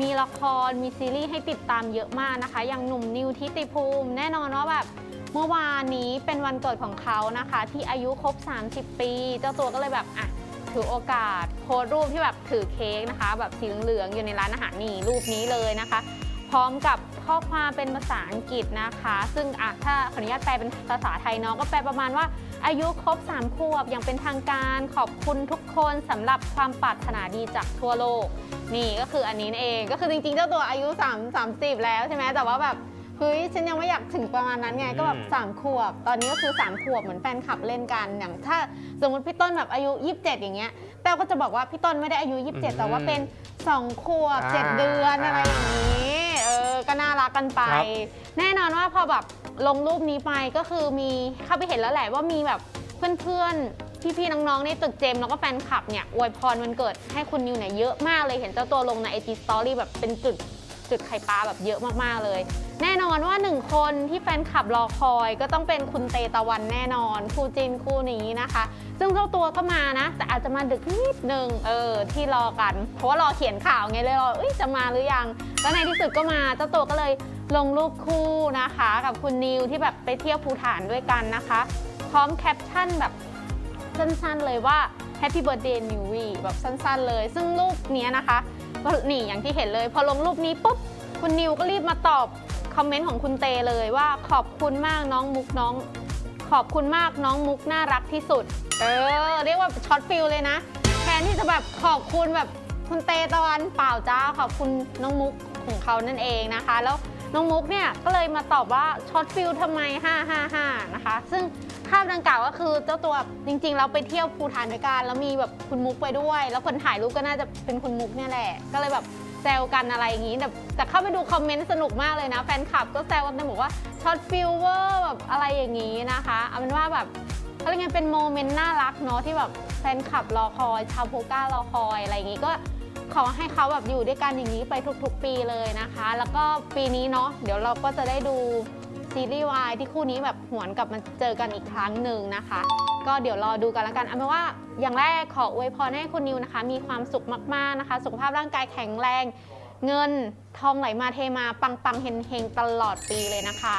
มีละครมีซีรีส์ให้ติดตามเยอะมากนะคะ อย่างหนุ่มนิวทิติภูมิ แน่นอนว่าแบบเมื่อวานนี้เป็นวันเกิดของเขานะคะ ที่อายุครบ 30 ปี เจ้าตัวก็เลยแบบอะถือโอกาสโพสรูปที่แบบถือเค้กนะคะ แบบสีเหลืองๆอยู่ในร้านอาหารนี่รูปนี้เลยนะคะ พร้อมกับข้อความเป็นภาษาอังกฤษนะคะ ซึ่งอะถ้าขออนุญาตแปลเป็นภาษาไทยเนาะก็แปลประมาณว่าอายุครบ3ขวบอย่างเป็นทางการขอบคุณทุกคนสำหรับความปรารถนาดีจากทั่วโลก นี่ก็คืออันนี้นั่นเองก็คือจริงๆ เจ้าตัวอายุ 3 30 แล้วใช่ไหมแต่ว่าแบบเฮ้ยฉันยังไม่อยากถึงประมาณนั้นไงก็แบบอืม3ขวบ ตอนนี้ก็คือ3ขวบเหมือนแฟนคลับเล่นกันอย่างถ้าสมมติพี่ต้นแบบอายุ 27 อย่างเงี้ยแต้วก็จะบอกว่าพี่ต้นไม่ได้อายุ 27 แต่ว่าเป็น 2 ขวบอ่า7เดือนอะไรอย่างนี้เออ ก็น่ารักกันไป ครับแน่นอนว่าพอแบบลงรูปนี้ไปก็คือมีเข้าไปเห็นแล้วแหละว่ามีแบบเพื่อนๆ พี่ๆ น้องๆ ในตึกเจมส์แล้วก็แฟนคลับเนี่ยอวยพรวันเกิดให้คุณนิวเนี่ยเยอะมากเลยเห็นเจ้าตัวลงในไอจีสตอรี่แบบเป็นจุด จุดไข่ปลาแบบเยอะมากๆเลย แน่นอนว่าหนึ่งคนที่แฟนคลับรอคอยก็ต้องเป็นคุณเตตะวันแน่นอนคู่จินคู่นี้นะคะ ซึ่งเจ้าตัวก็มานะ แต่อาจจะมาดึกนิดนึงเออที่รอกัน เพราะว่ารอเขียนข่าวไงเลยรอเอ้ยจะมาหรือยังแล้วในที่สุดก็มาเจ้าตัวก็เลยลงรูปคู่นะคะ กับคุณนิวที่แบบไปเที่ยวภูฐานด้วยกันนะคะ พร้อมแคปชั่นแบบสั้นๆเลยว่า Happy Birthday n e w แบบสั้นๆเลย ซึ่งรูปนี้นะคะ ก็นี่อย่างที่เห็นเลย พอลงรูปนี้ปุ๊บคุณนิวก็รีบมาตอบคอมเมนต์ของคุณเตเลยว่าขอบคุณมากน้องมุกน้อง ขอบคุณมากน้องมุกน่ารักที่สุด เออ เรียกว่าช็อตฟิลเลยนะแทนที่จะแบบขอบคุณแบบคุณเตตะวันเปล่าจ้าขอบคุณน้องมุกของเขานั่นเองนะคะ แล้วน้องมุกเนี่ยก็เลยมาตอบว่าช็อตฟิลทำไม555นะคะ ซึ่ง ภาพดังกล่าวก็คือเจ้าตัวจริง ๆ เราไปเที่ยวภูฐานด้วยกันแล้วมีแบบคุณมุกไปด้วย แล้วคนถ่ายรูปก็น่าจะเป็นคุณมุกเนี่ยแหละ ก็เลยแบบแซวกันอะไรอย่างนี้แต่แต่เข้าไปดูคอมเมนต์สนุกมากเลยนะ แฟนคลับก็แซวกันบอกว่าช็อตฟิลเวอร์แบบอะไรอย่างนี้นะคะเอาเป็นว่าแบบเขาเรียกไงเป็นโมเมนต์น่ารักเนาะที่แบบแฟนคลับรอคอย ชาวโพก้ารอคอยอะไรอย่างงี้ก็ขอให้เขาแบบอยู่ด้วยกันอย่างนี้ไปทุกๆ ปีเลยนะคะ แล้วก็ปีนี้เนาะเดี๋ยวเราก็จะได้ดู ซีรีส์วายที่คู่นี้แบบหวนกลับมาเจอกันอีกครั้งหนึ่งนะคะ ก็เดี๋ยวรอดูกันแล้วกันเอาเป็นว่าอย่างแรกขออวยพรให้คุณนิวนะคะ มีความสุขมากๆนะคะ สุขภาพร่างกายแข็งแรง เงินทองไหลมาเทมาปังๆเฮงๆตลอดปีเลยนะคะ